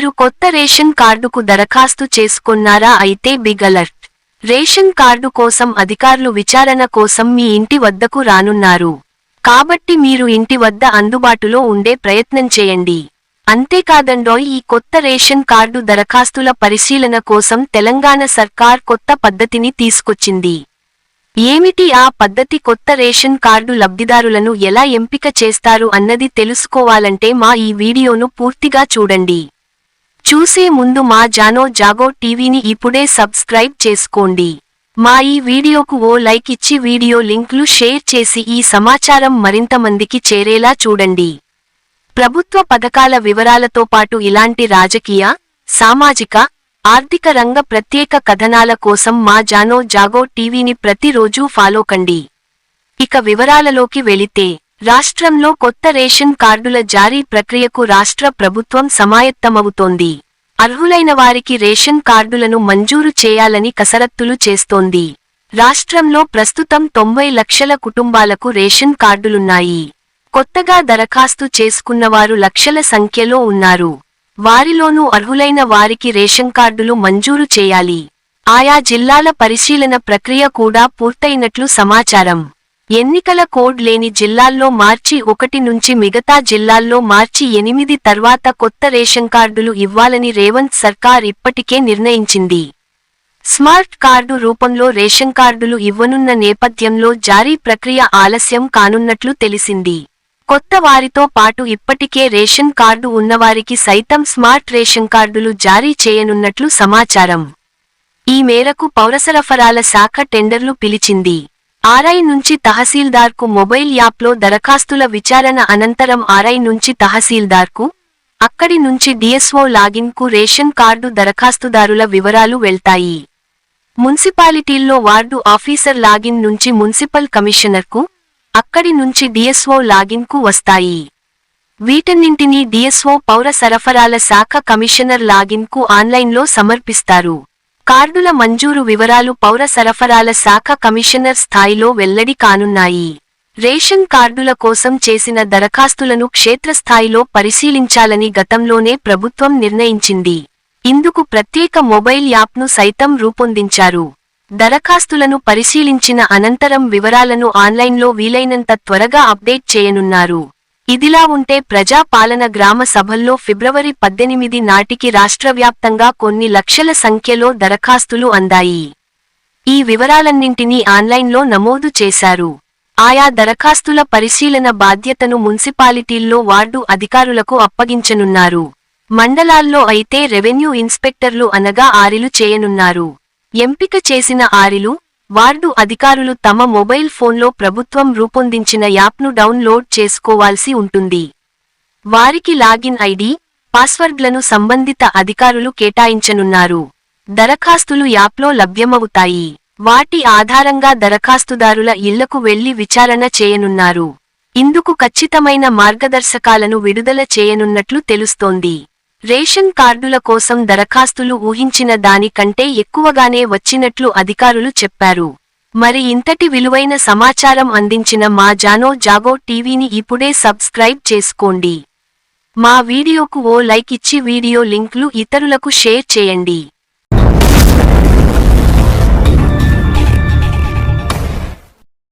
మీరు కొత్త రేషన్ కార్డుకు దరఖాస్తు చేసుకున్నారా అయితే బిగ్ అలర్ట్ రేషన్ కార్డు కోసం అధికారులు విచారణ కోసం మీ ఇంటి వద్దకు రానున్నారు. కాబట్టి మీరు ఇంటి వద్ద అందుబాటులో ఉండే ప్రయత్నం చేయండి. అంతేకాదండోయ్ ఈ కొత్త రేషన్ కార్డు దరఖాస్తుల పరిశీలన కోసం తెలంగాణ సర్కార్ కొత్త పద్ధతిని తీసుకొచ్చింది. ఏమిటి ఆ పద్ధతి కొత్త రేషన్ కార్డు లబ్ధిదారులను ఎలా ఎంపిక చేస్తారు అన్నది తెలుసుకోవాలంటే మా ఈ వీడియోను పూర్తిగా చూడండి. చూసే ముందు మా జానో జాగో టీవీని ఇప్పుడే సబ్స్క్రైబ్ చేసుకోండి. మా ఈ వీడియోకు ఓ లైక్ ఇచ్చి వీడియో లింక్లు షేర్ చేసి ఈ సమాచారం మరింత మందికి చేరేలా చూడండి. ప్రభుత్వ పథకాల వివరాలతో పాటు ఇలాంటి రాజకీయ సామాజిక ఆర్థిక రంగ ప్రత్యేక కథనాల కోసం మా జానో జాగో టీవీని ప్రతిరోజూ ఫాలో కండి. ఇక వివరాలలోకి వెళితే రాష్ట్రంలో కొత్త రేషన్ కార్డుల జారీ ప్రక్రియకు రాష్ట్ర ప్రభుత్వం సమాయత్తమవుతోంది. అర్హులైన వారికి రేషన్ కార్డులను మంజూరు చేయాలని కసరత్తులు చేస్తోంది. రాష్ట్రంలో ప్రస్తుతం తొంభై లక్షల కుటుంబాలకు రేషన్ కార్డులున్నాయి. కొత్తగా దరఖాస్తు చేసుకున్నవారు లక్షల సంఖ్యలో ఉన్నారు. వారిలోనూ అర్హులైన వారికి రేషన్ కార్డులు మంజూరు చేయాలి. ఆయా జిల్లాల పరిశీలన ప్రక్రియ కూడా పూర్తయినట్లు సమాచారం. ఎన్నికల కోడ్ లేని జిల్లాల్లో మార్చి ఒకటి నుంచి మిగతా జిల్లాల్లో మార్చి ఎనిమిది తర్వాత కొత్త రేషన్ కార్డులు ఇవ్వాలని రేవంత్ సర్కార్ ఇప్పటికే నిర్ణయించింది. స్మార్ట్ కార్డు రూపంలో రేషన్ కార్డులు ఇవ్వనున్న నేపథ్యంలో జారీ ప్రక్రియ ఆలస్యం కానున్నట్లు తెలిసింది. కొత్త వారితో పాటు ఇప్పటికే రేషన్ కార్డు ఉన్నవారికి సైతం స్మార్ట్ రేషన్ కార్డులు జారీ చేయనున్నట్లు సమాచారం. ఈ మేరకు పౌరసరఫరాల శాఖ టెండర్లు పిలిచింది. ఆర్ఐ నుంచి తహసీల్దార్కు మొబైల్ యాప్లో దరఖాస్తుల విచారణ అనంతరం ఆర్ఐ నుంచి తహసీల్దార్కు అక్కడి నుంచి డిఎస్ఓ లాగిన్కు రేషన్ కార్డు దరఖాస్తుదారుల వివరాలు వెళ్తాయి. మున్సిపాలిటీల్లో వార్డు ఆఫీసర్ లాగిన్ నుంచి మున్సిపల్ కమిషనర్కు అక్కడి నుంచి డిఎస్ఓ లాగిన్కు వస్తాయి. వీటన్నింటినీ డిఎస్ఓ పౌర సరఫరాల శాఖ కమిషనర్ లాగిన్కు ఆన్లైన్లో సమర్పిస్తారు. కార్డుల మంజూరు వివరాలు పౌర సరఫరాల శాఖ కమిషనర్ స్థాయిలో వెల్లడి కానున్నాయి. రేషన్ కార్డుల కోసం చేసిన దరఖాస్తులను క్షేత్రస్థాయిలో పరిశీలించాలని గతంలోనే ప్రభుత్వం నిర్ణయించింది. ఇందుకు ప్రత్యేక మొబైల్ యాప్ను సైతం రూపొందించారు. దరఖాస్తులను పరిశీలించిన అనంతరం వివరాలను ఆన్లైన్లో వీలైనంత త్వరగా అప్డేట్ చేయనున్నారు. ఇదిలా ఉంటే ప్రజా పాలన గ్రామ సభల్లో ఫిబ్రవరి పద్దెనిమిది నాటికి రాష్ట్రవ్యాప్తంగా కొన్ని లక్షల సంఖ్యలో దరఖాస్తులు అందాయి. ఈ వివరాలన్నింటినీ ఆన్లైన్లో నమోదు చేశారు. ఆయా దరఖాస్తుల పరిశీలన బాధ్యతను మున్సిపాలిటీల్లో వార్డు అధికారులకు అప్పగించనున్నారు. మండలాల్లో అయితే రెవెన్యూ ఇన్స్పెక్టర్లు అనగా ఆరిలు చేయనున్నారు. ఎంపిక చేసిన ఆరిలు వార్డు అధికారులు తమ మొబైల్ ఫోన్లో ప్రభుత్వం రూపొందించిన యాప్ను డౌన్లోడ్ చేసుకోవాల్సి ఉంటుంది. వారికి లాగిన్ ఐడి పాస్వర్డ్లను సంబంధిత అధికారులు కేటాయించనున్నారు. దరఖాస్తులు యాప్లో లభ్యమవుతాయి. వాటి ఆధారంగా దరఖాస్తుదారుల ఇళ్ళకు వెళ్ళి విచారణ చేయనున్నారు. ఇందుకు ఖచ్చితమైన మార్గదర్శకాలను విడుదల చేయనున్నట్లు తెలుస్తోంది. రేషన్ కార్డుల కోసం దరఖాస్తులు ఊహించిన దానికంటే ఎక్కువగానే వచ్చినట్లు అధికారులు చెప్పారు. మరి ఇంతటి విలువైన సమాచారం అందించిన మా జానో జాగో టీవీని ఇప్పుడే సబ్స్క్రైబ్ చేసుకోండి. మా వీడియోకు ఓ లైక్ ఇచ్చి వీడియో లింక్లు ఇతరులకు షేర్ చేయండి.